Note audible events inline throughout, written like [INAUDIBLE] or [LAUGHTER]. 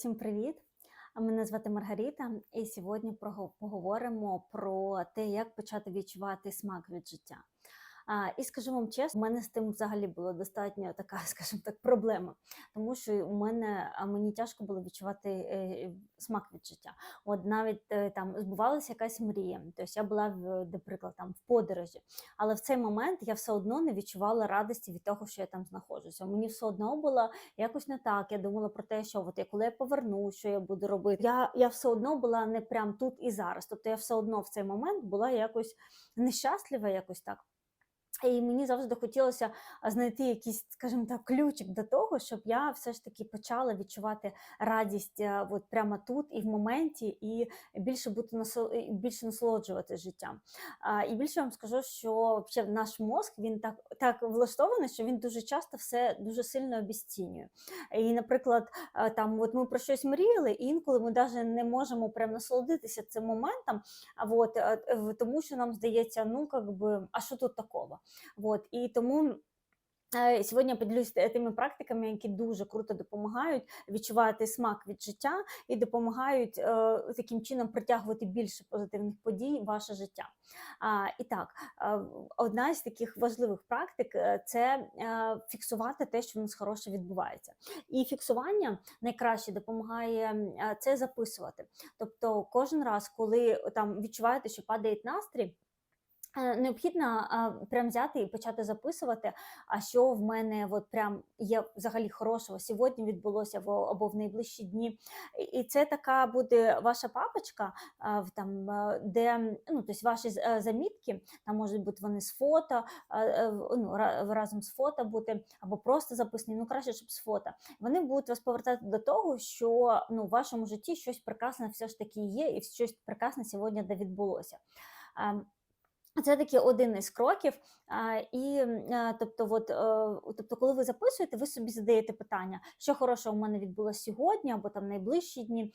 Всім привіт! Мене звати Маргарита, і сьогодні поговоримо про те, як почати відчувати смак від життя. А, і скажу вам чесно, у мене з тим взагалі була достатньо така, [LAUGHS] скажімо так, проблема, тому що у мене а, мені тяжко було відчувати е, смак від життя. От навіть е, там збувалася якась мрія. Тобто я була наприклад, там в подорожі, але в цей момент я все одно не відчувала радості від того, що я там знаходжуся. Мені все одно було якось не так. Я думала про те, що от я коли я повернусь, що я буду робити. Я, я все одно була не прям тут і зараз. Тобто я все одно в цей момент була якось нещаслива, якось так. І мені завжди хотілося знайти якийсь, скажімо так, ключик до того, щоб я все ж таки почала відчувати радість е, от прямо тут і в моменті, і більше бути більше насолоджувати життям. І більше вам скажу, що наш мозк він так, так влаштований, що він дуже часто все дуже сильно обіцінює. І, наприклад, е, там от ми про щось мріяли, і інколи ми навіть не можемо прям насолодитися цим моментом, от, е, тому що нам здається, ну как би, а що тут такого? Вот, і тому. е, Сьогодні я поділюсь тими практиками, які дуже круто допомагають відчувати смак від життя і допомагають е, таким чином притягувати більше позитивних подій в ваше життя. А, і так, е, одна з таких важливих практик е, це е, фіксувати те, що в нас хороше відбувається. І фіксування найкраще допомагає це записувати. Тобто, кожен раз, коли там відчуваєте, що падає настрій. Е, Необхідно прям взяти і почати записувати, а що в мене от прям є взагалі хорошого сьогодні відбулося або в найближчі дні. І це така буде ваша папочка, там, е, де ну, тобто ваші е, замітки, там можуть бути вони з фото, ну, разом з фото бути, або просто записані, ну краще, щоб з фото. Вони будуть вас повертати до того, що ну, в вашому житті щось прекрасне все ж таки є, і щось прекрасне сьогодні де відбулося. Це таки один із кроків. І тобто, от, е, тобто, коли ви записуєте, ви собі задаєте питання, що хорошого в мене відбулося сьогодні, або там найближчі дні,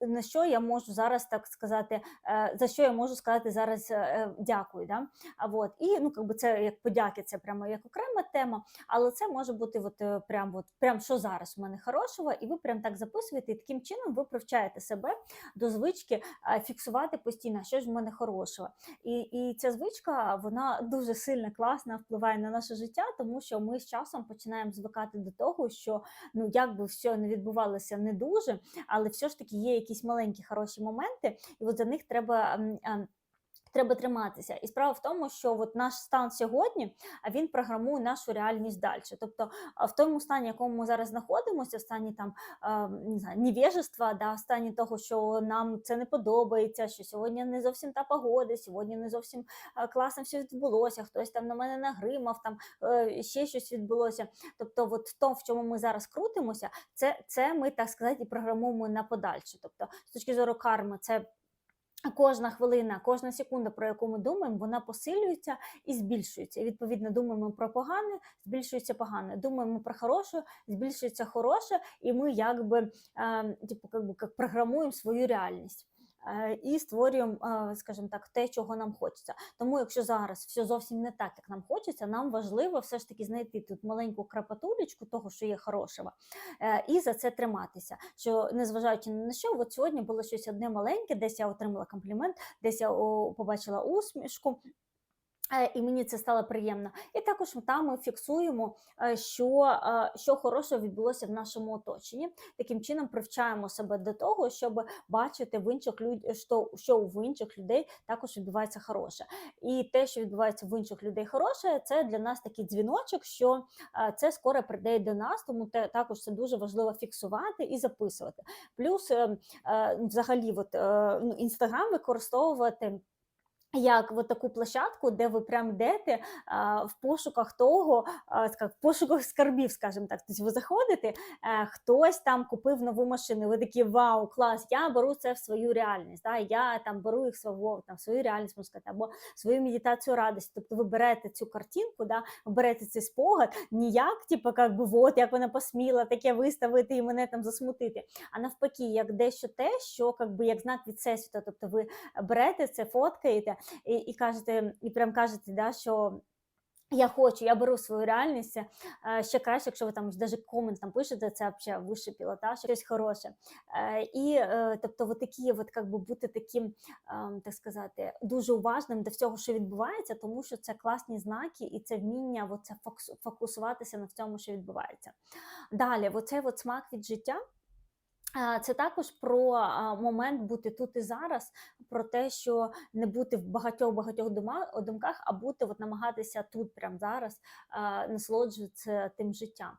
на що я можу зараз так сказати, е, за що я можу сказати зараз е, е, дякую. Да? От, і ну, якби це як подяки, це прямо як окрема тема, але це може бути от, е, прям, от, прям що зараз в мене хорошого, і ви прям так записуєте, і таким чином ви привчаєте себе до звички е, фіксувати постійно, що ж в мене хорошого. І, і ця звичка вона дуже сильно класна впливає на наше життя, тому що ми з часом починаємо звикати до того, що ну як все не відбувалося не дуже, але все ж таки є якісь маленькі хороші моменти, і от за них треба. Треба триматися, і справа в тому, що от наш стан сьогодні, він програмує нашу реальність далі. Тобто, в тому стані, в якому ми зараз знаходимося, в стані там не знаю, невежества, да, в стані того, що нам це не подобається, що сьогодні не зовсім та погода, сьогодні не зовсім класно все відбулося, хтось там на мене нагримав, там е, ще щось відбулося. Тобто, от в тому, в чому ми зараз крутимося, це, це ми так сказати і програмуємо на подальше. Тобто, з точки зору карми, це. Кожна хвилина, кожна секунда, про яку ми думаємо, вона посилюється і збільшується. Відповідно думаємо про погане, збільшується погане. Думаємо про хороше, збільшується хороше, і ми якби е, типу, как як програмуємо свою реальність. Е, І створюємо, е, скажімо так, те, чого нам хочеться. Тому, якщо зараз все зовсім не так, як нам хочеться, нам важливо все ж таки знайти тут маленьку крапатулечку того, що є хорошого, е, і за це триматися. Що незважаючи на що, от сьогодні було щось одне маленьке, десь я отримала комплімент, десь я побачила усмішку. Е, І мені це стало приємно. І також там ми фіксуємо, е, що, е, що хорошого відбулося в нашому оточенні. Таким чином привчаємо себе до того, щоб бачити в інших люд... що, що в інших людей також відбувається хороше. І те, що відбувається в інших людей хороше, це для нас такий дзвіночок, що це скоро прийде до нас, тому те, також це дуже важливо фіксувати і записувати. Плюс, е, е, взагалі, от, е, ну, інстаграм використовувати. Як от таку площадку, де ви прям йдете а, в пошуках того, а, в пошуках скарбів, скажімо так. Тобто ви заходите, е, хтось там купив нову машину, ви такі вау, клас, я беру це в свою реальність. Да? Я там беру їх свого, там, в свою реальність, можна сказати, або свою медитацію радості. Тобто ви берете цю картинку, да? берете цей спогад, ніяк, типу, як би, от, як вона посміла таке виставити і мене там засмутити. А навпаки, як дещо те, що як би, як знак від всесвіту, тобто ви берете це, фоткаєте і, і кажете, і прям кажете, да, що Я хочу, я беру свою реальність. Е, ще краще, якщо ви там навіть комент там пишете, це взагалі вищий пілотаж, щось хороше. Е, І е, тобто, от такі, от, как би бути таким, ем, так сказати, дуже уважним до всього, що відбувається, тому що це класні знаки і це вміння от це фокус- фокусуватися на цьому, що відбувається. Далі, оцей от смак від життя. Це також про момент бути тут і зараз, про те, що не бути в багатьох багатьох думках, а бути от намагатися тут, прямо зараз, насолоджуватися тим життям.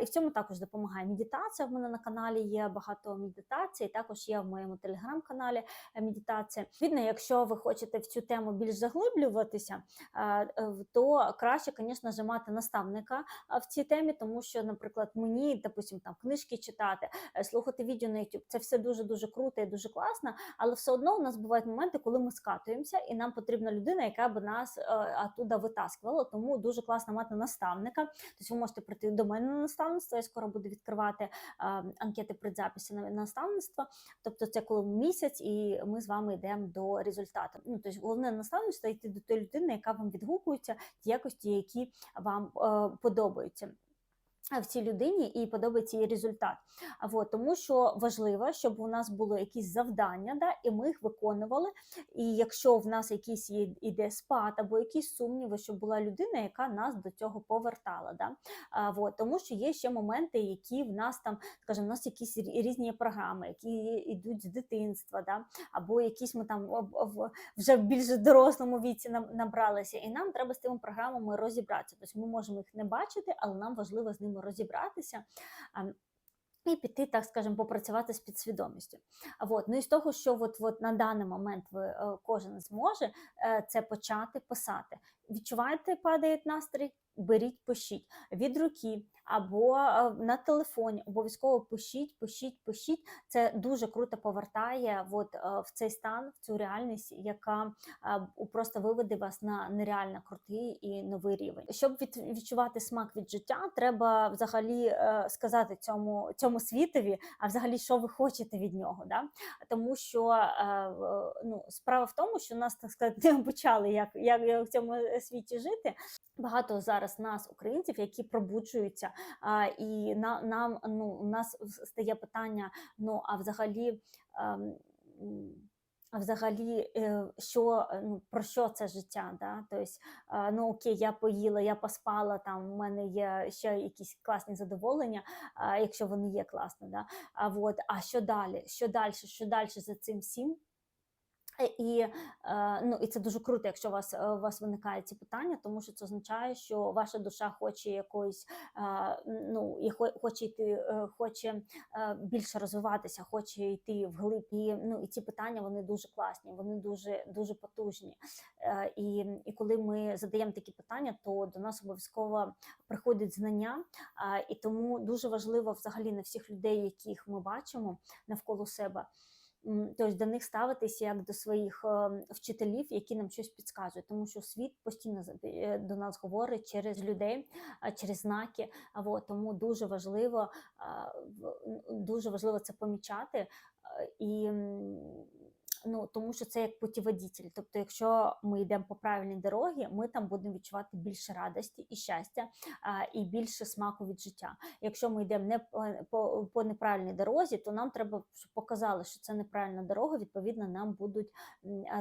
І в цьому також допомагає медитація. В мене на каналі є багато медитацій, також є в моєму телеграм-каналі е, медитація. Відно, якщо ви хочете в цю тему більш заглиблюватися, е, то краще, звісно мати наставника в цій темі, тому що, наприклад, мені, допустим, там книжки читати, е, слухати відео на YouTube, це все дуже дуже круто і дуже класно, але все одно у нас бувають моменти, коли ми скатуємося, і нам потрібна людина, яка б нас е, оттуда витаскувала. Тому дуже класно мати наставника. Тобто ви можете прийти до мене на наставництво. Я скоро буду відкривати е, анкети предзаписі на наставництво. Тобто, це коли місяць, і ми з вами йдемо до результату. Ну тобто, головне наставництво йти до тої людини, яка вам відгукується, ті якості, які вам е, подобаються в цій людині і подобається її результат. А вот, тому що важливо, щоб у нас було якісь завдання, да, і ми їх виконували. І якщо в нас якийсь є іде спад або якісь сумніви, щоб була людина, яка нас до цього повертала. Да. А, вот, тому що є ще моменти, які в нас там, скажімо, в нас якісь різні програми, які йдуть з дитинства, да, або якісь ми там вже в більш дорослому віці набралися, і нам треба з тими програмами розібратися. Тобто ми можемо їх не бачити, але нам важливо з ними розібратися. І піти, так скажемо, попрацювати з підсвідомістю. От, ну і з того, що от на даний момент ви е, кожен зможе е, це почати писати. Відчуваєте, падає настрій, беріть, пишіть від руки або е, на телефоні. Обов'язково пишіть, пишіть, пишіть. Це дуже круто повертає от, е, в цей стан, в цю реальність, яка е, просто виведе вас на нереально крутий і новий рівень. Щоб від, відчувати смак від життя, треба взагалі сказати цьому, цьому світові, а взагалі, що ви хочете від нього. Да? Тому що ну, справа в тому, що нас так сказати [LAUGHS] не обучали, як, як, в цьому світі жити. Багато зараз нас, українців, які пробуджуються, і на, нам ну, у нас стає питання: ну а взагалі. ем, а взагалі, е, що е, ну про що це життя? Да? Тобто, ну окей, я поїла, я поспала. Там у мене є ще якісь класні задоволення, якщо вони є класні. Да? А вот, а що далі? Що далі? Що далі за цим всім? І, е, ну, і це дуже круто, якщо у вас, е, у вас виникають ці питання, тому що це означає, що ваша душа хоче якоїсь, е, ну, і хо- хоче йти, хоче більше розвиватися, хоче йти вглиб. І, ну, і ці питання вони дуже класні, вони дуже, дуже потужні. І, і коли ми задаємо такі питання, то до нас обов'язково приходять знання. І тому дуже важливо взагалі на всіх людей, яких ми бачимо навколо себе. Тобто до них ставитися як до своїх е, вчителів, які нам щось підказують, тому що світ постійно е, до нас говорить через людей, через знаки. Або тому дуже важливо, дуже важливо це помічати. І ну, тому що це як путіводитель. Тобто, якщо ми йдемо по правильній дорогі, ми там будемо відчувати більше радості і щастя, і більше смаку від життя. Якщо ми йдемо не по, по, неправильній дорозі, то нам треба, щоб показали, що це неправильна дорога. Відповідно, нам будуть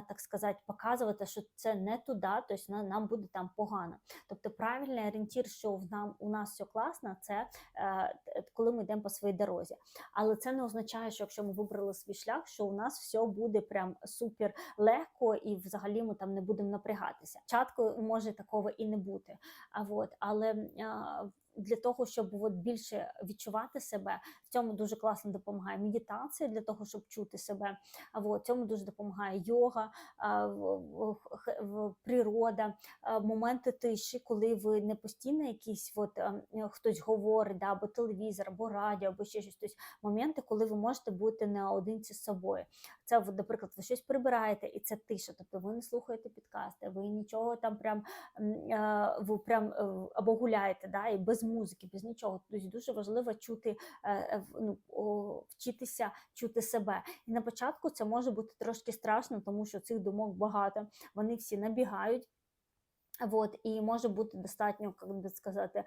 так сказати, показувати, що це не туди, тобто на- нам буде там погано. Тобто, правильний орієнтір, що в нам у нас все класно, це е, коли ми йдемо по своїй дорозі. Але це не означає, що якщо ми вибрали свій шлях, що у нас все буде прям супер легко і взагалі ми там не будемо напрягатися. Чатко може такого і не бути. А от але для того, щоб от більше відчувати себе, в цьому дуже класно допомагає медитація для того, щоб чути себе. Вот, цьому дуже допомагає йога, в- в- в- природа, моменти тиші, коли ви не постійно якісь от, е, хтось говорить, або телевізор, або радіо, або ще щось. Тобто моменти, коли ви можете бути наодинці з собою. Це, наприклад, ви щось прибираєте, і це тиша. Тобто ви не слухаєте підкасти, ви нічого там прям е, ви прям е, або гуляєте, да, і без музики, без нічого. Тобто дуже важливо чути, е, в- ну, вчитися чути себе. І на початку це може бути трошки страшно, тому що цих думок багато. Вони всі набігають. Вот, і може бути достатньо, як би сказати,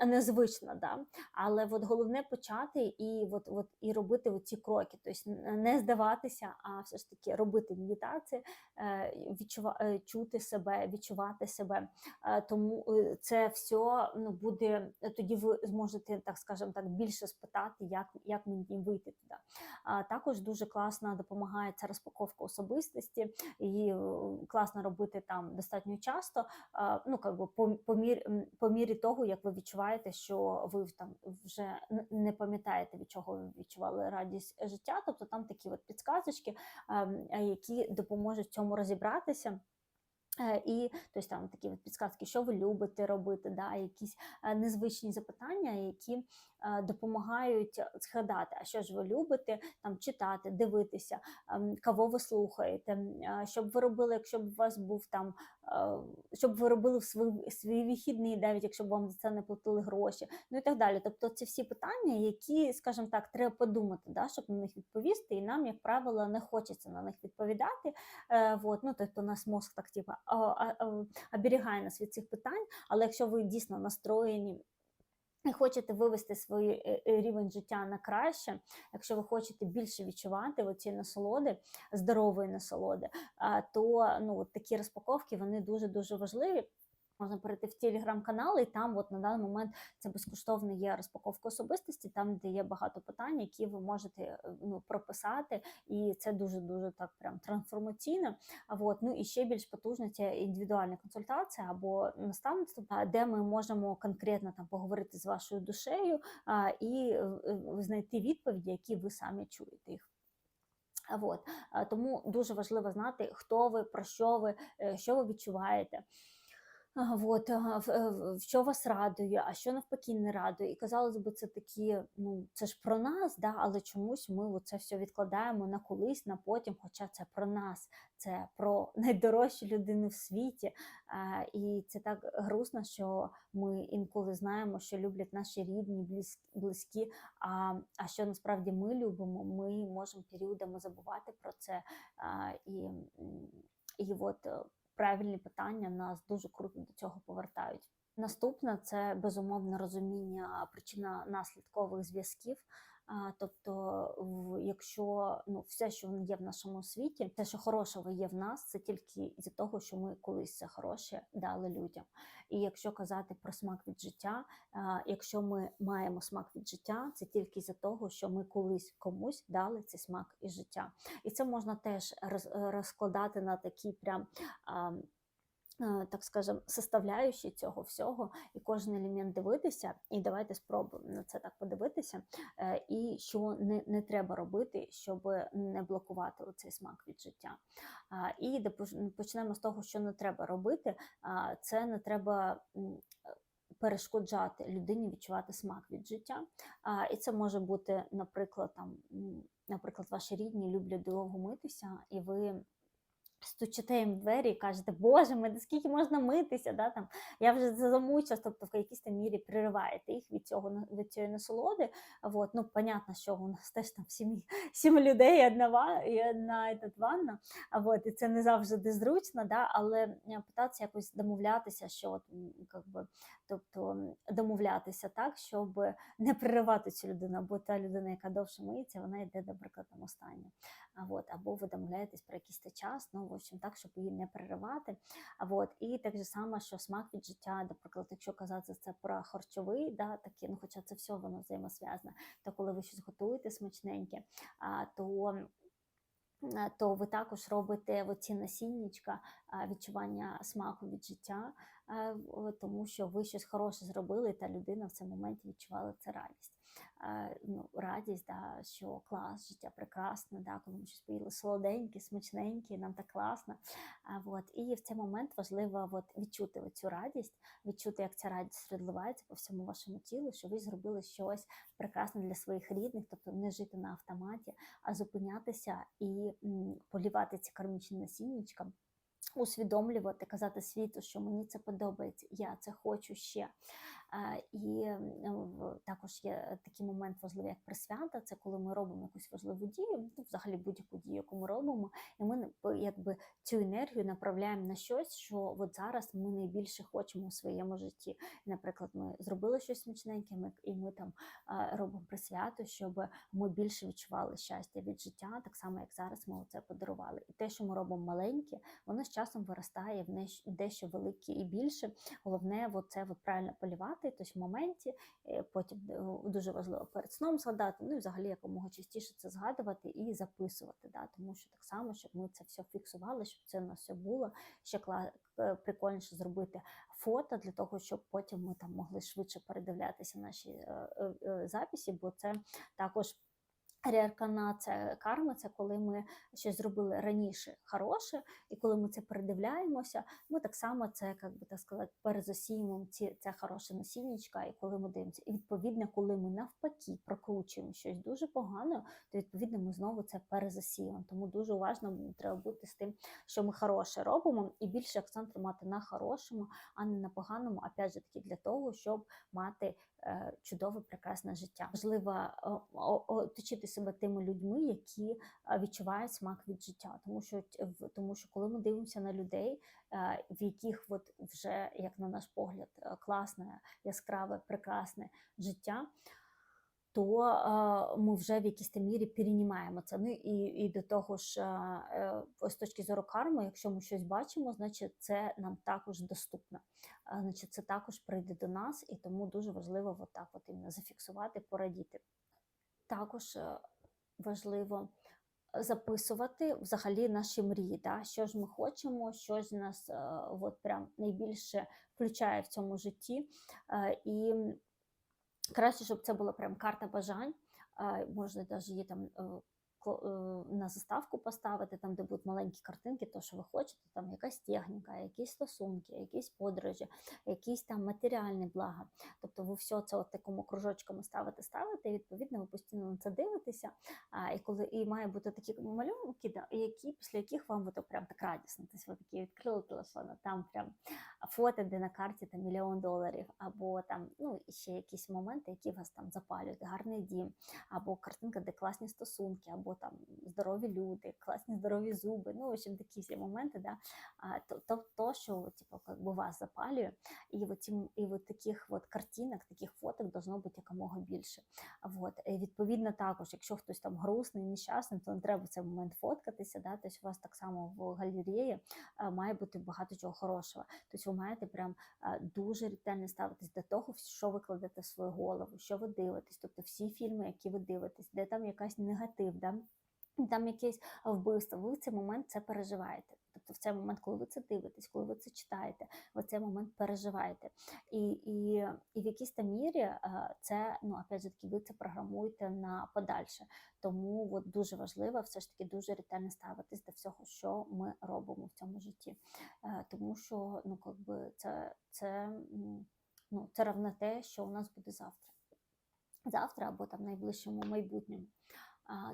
е, незвично, да? але от головне почати і от, от, і робити ці кроки, тобто не здаватися, а все ж таки робити медитації, е, відчува, е, чути себе, відчувати себе. Е, тому е, це все ну, буде, тоді ви зможете, так скажемо так, більше спитати, як, як мені вийти туди. А також дуже класно допомагає ця розпаковка особистості, і е, класно робити там достатньо часто часто ну как би по, мір, по мірі того, як ви відчуваєте, що ви там вже не пам'ятаєте, від чого ви відчували радість життя. Тобто там такі от підсказочки, які допоможуть цьому розібратися. Е, і тобто, там такі підсказки, що ви любите робити, да, якісь е, незвичні запитання, які Е, допомагають згадати, а що ж ви любите там читати, дивитися, ем, кого ви слухаєте, е, щоб ви робили, якщо б у вас був там, е, щоб ви робили в свій, свій вихідний, навіть якщо б вам за це не платили гроші, ну і так далі. Тобто це всі питання, які, скажімо так, треба подумати, да, щоб на них відповісти, і нам, як правило, не хочеться на них відповідати. Вот, ну, Тобто нас мозк так типу, оберігає нас від цих питань, але якщо ви дійсно настроєні і хочете вивести свій е, е, рівень життя на краще, якщо ви хочете більше відчувати оці насолоди, здорової насолоди, то ну, такі розпаковки вони дуже дуже важливі. Можна перейти в телеграм-канал, і там, от на даний момент, це безкоштовно є розпаковка особистості, там де є багато питань, які ви можете е, ну, прописати, і це дуже дуже так прям трансформаційно. А от ну і ще більш потужна ця індивідуальна консультація або наставництво, де ми можемо конкретно там поговорити з вашою душею а, і е, знайти відповіді, які ви самі чуєте їх. От. Тому дуже важливо знати, хто ви, про що ви, е, що ви відчуваєте. Вот, в що вас радує, а що навпаки не радує. І казалось би, це такі, ну це ж про нас, да, але чомусь ми це все відкладаємо на колись, на потім. Хоча це про нас, це про найдорожчу людину в світі. І це так грустно, що ми інколи знаємо, що люблять наші рідні, близькі. А а що насправді ми любимо, ми можемо періодами забувати про це. І, і от правильні питання нас дуже круто до цього повертають. Наступне це безумовне розуміння причина наслідкових зв'язків. Тобто, якщо ну все, що є в нашому світі, те, що хорошого є в нас, це тільки з того, що ми колись це хороше дали людям. І якщо казати про смак від життя, якщо ми маємо смак від життя, це тільки з того, що ми колись комусь дали цей смак із життя, і це можна теж розкладати на такі прям. Е, так скажем, составляючі цього всього, і кожен елемент дивитися, і давайте спробуємо на це так подивитися, е, і що не не треба робити, щоб не блокувати цей смак від життя. І почнемо з того, що не треба робити, це не треба. Перешкоджати людині відчувати смак від життя, а, і це може бути, наприклад, там, наприклад, ваші рідні люблять довго митися, і ви стучите їм в двері і кажете, Боже, ми скільки можна митися? Да, там, Я вже замучилась, тобто в якійсь мірі пририваєте їх від цього від цієї насолоди. Вот. Ну, Понятно, що у нас теж там сім, сім людей, одна і одна і ванна. Вот. І це не завжди зручно, да, але питатися якось домовлятися, що от, как би, тобто домовлятися так, щоб не приривати цю людину, бо та людина, яка довше миється, вона йде, наприклад, там остання. А от, або ви домовляєтесь про якийсь час, ну в общем, так, щоб її не переривати. А от, і так же само, що смак від життя, наприклад, якщо казати це про харчовий, да, такі, ну хоча це все воно взаємосв'язане, то коли ви щось готуєте смачненьке, а, то то ви також робите оці насіннячка відчування смаку від життя, тому що ви щось хороше зробили, та людина в цей момент відчувала це радість. Ну, радість, да, що клас, життя прекрасне, да, коли ми щось поїли солоденьке, смачненьке, нам так класно. А, вот. І в цей момент важливо от, відчути цю радість, відчути, як ця радість розливається по всьому вашому тілу, що ви зробили щось прекрасне для своїх рідних, тобто не жити на автоматі, а зупинятися і м, полівати ці кармічні насіннячка усвідомлювати, казати світу, що мені це подобається, я це хочу ще. І також є такий момент важливий, як присвята. Це коли ми робимо якусь важливу дію, ну, взагалі будь-яку дію, яку ми робимо, і ми якби цю енергію направляємо на щось, що от зараз ми найбільше хочемо у своєму житті. Наприклад, ми зробили щось смачненьке, і ми там робимо присвяту, щоб ми більше відчували щастя від життя, так само як зараз ми це подарували. І те, що ми робимо маленьке, воно з часом виростає в дещо велике і більше. Головне, це правильно полівати, тобто в моменті, е, потім е, дуже важливо перед сном згадати, ну і взагалі якомога частіше це згадувати і записувати. Да? Тому що так само, щоб ми це все фіксували, щоб це у нас все було. Ще е, прикольніше зробити фото для того, щоб потім ми там могли швидше передивлятися наші записи, бо це також. Реарканація карми це коли ми щось зробили раніше хороше, і коли ми це передивляємося, ми так само це, як би так сказати, перезасіємо ці це хороше насіннячка, і коли ми дивимося. І відповідно, коли ми навпаки прокручуємо щось дуже погано, то відповідно ми знову це перезасіємо. Тому дуже уважно треба бути з тим, що ми хороше робимо, і більше акцент тримати на хорошому, а не на поганому. Опять же таки для того, щоб мати чудове, прекрасне життя. Важливо е, оточити себе тими людьми, які е, відчувають смак від життя. Тому що тому що коли ми дивимося на людей, е, в яких от вже, як на наш погляд, е, класне, яскраве, прекрасне життя. То е, ми вже в якійсь мірі перенімаємо це. Ну і, і до того ж, е, з точки зору карми, якщо ми щось бачимо, значить це нам також доступно. Е, Значить, це також прийде до нас, і тому дуже важливо от от іменно зафіксувати, порадіти. Також е, важливо записувати взагалі наші мрії, да? що ж ми хочемо, що ж нас е, от прям найбільше включає в цьому житті. Е, І краще, щоб це була прям карта бажань. е, Можна навіть її там е, е, на заставку поставити, там, де будуть маленькі картинки, то, що ви хочете, там якась техніка, якісь стосунки, якісь подорожі, якісь там матеріальні блага. Тобто ви все це от такому кружочками ставите, ставите, і відповідно ви постійно на це дивитеся. А, і коли і має бути такі малюнки, які після яких вам буде прям так радісно. Тобто ви такі відкрили телефон, а там прям фото, де на карті там мільйон доларів, або там ну ще якісь моменти, які вас там запалюють, гарний дім, або картинка, де класні стосунки, або там здорові люди, класні здорові зуби. Ну, в общем, такі всі моменти, да. А, то, то, то що типу, как би вас запалює, і от, і от таких от картинок, таких фоток должно бути якомога більше. А Вот. І відповідно також, якщо хтось там грустний, нещасний, то не треба в цей момент фоткатися. Да? Тобто у вас так само в галереї має бути багато чого хорошого. Тобто маєте прям дуже ретельно ставитись до того, що ви кладете в свою голову, що ви дивитесь, тобто всі фільми, які ви дивитесь, де там якась негатив, да? там якесь вбивство, ви в цей момент це переживаєте. Тобто в цей момент, коли ви це дивитесь, коли ви це читаєте, ви цей момент переживаєте. І, і, і в якійсь там мірі е, це, ну, опять же таки, ви це програмуєте на подальше. Тому от дуже важливо все ж таки дуже ретельно ставитись до всього, що ми робимо в цьому житті. Е, Тому що ну, как би це, це, ну, це равне те, що у нас буде завтра. Завтра або там найближчому майбутньому.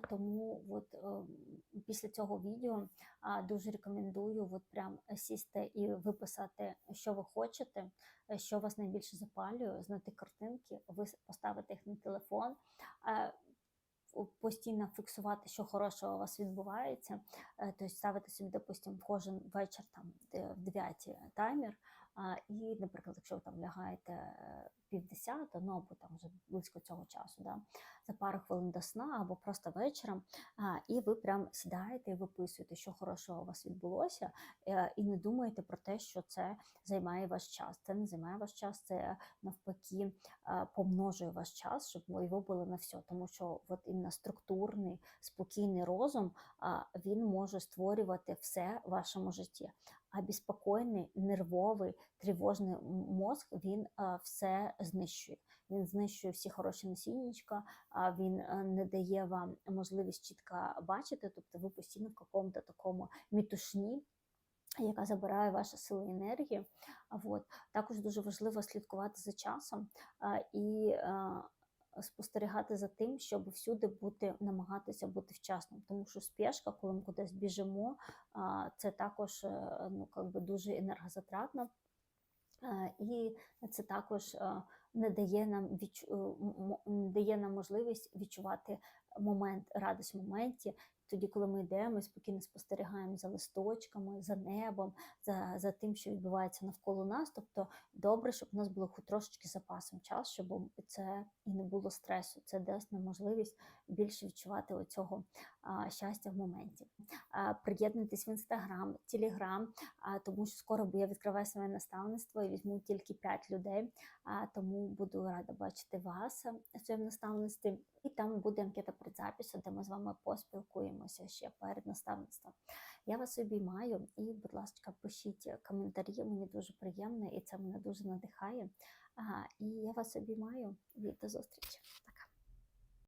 Тому от, е, після цього відео дуже рекомендую от прям сісти і виписати, що ви хочете, е, що вас найбільше запалює, знайти картинки, ви поставити їх на телефон. е, Постійно фіксувати, що хорошого у вас відбувається, Е, тобто ставити собі, допустимо, кожен вечір там в 9 таймер. І, наприклад, якщо ви там лягаєте е, півдесята, ну або там вже близько цього часу, да, за пару хвилин до сна, або просто вечором, і ви прям сідаєте і виписуєте, що хорошого у вас відбулося, е, і не думаєте про те, що це займає ваш час. Це не займає ваш час, це навпаки е, помножує ваш час, щоб його було на все. Тому що от іменно структурний, спокійний розум він може створювати все в вашому житті. А безпокійний, нервовий, тривожний м- мозк він все знищує. Він знищує всі хороші насіннячка, а він не дає вам можливість чітко бачити, тобто ви постійно в якомусь такому мітушні. Яка забирає ваші сили і. А Вот. Також дуже важливо слідкувати за часом і спостерігати за тим, щоб всюди бути, намагатися бути вчасним. Тому що спешка, коли ми кудись біжимо, це також е, ну, би дуже енергозатратно. Е, І це також е, не дає нам відчу... дає нам можливість відчувати момент, радість в моменті, тоді, коли ми йдемо ми спокійно спостерігаємо за листочками, за небом, за, за тим, що відбувається навколо нас. Тобто добре, щоб у нас було трошечки запасом час, щоб це і не було стресу. Це дасть нам можливість більше відчувати оцього щастя в моменті. А, приєднуйтесь в інстаграм, телеграм, тому що скоро я відкриваю своє наставництво і візьму тільки 5 людей. Тому буду рада бачити вас в цьому наставництві. І там буде анкета предзапису, де ми з вами поспілкуємося ще перед наставництвом. Я вас обіймаю і, будь ласка, пишіть коментарі. Мені дуже приємно і це мене дуже надихає. А, і я вас обіймаю і до зустрічі.